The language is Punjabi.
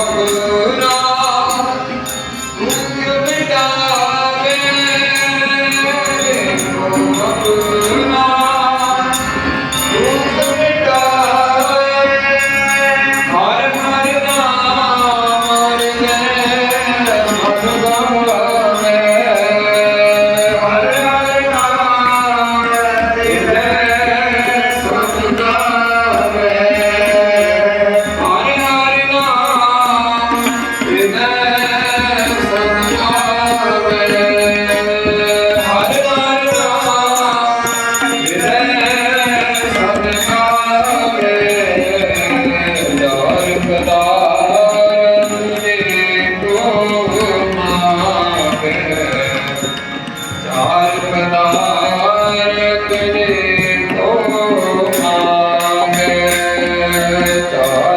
ربنا Thank you.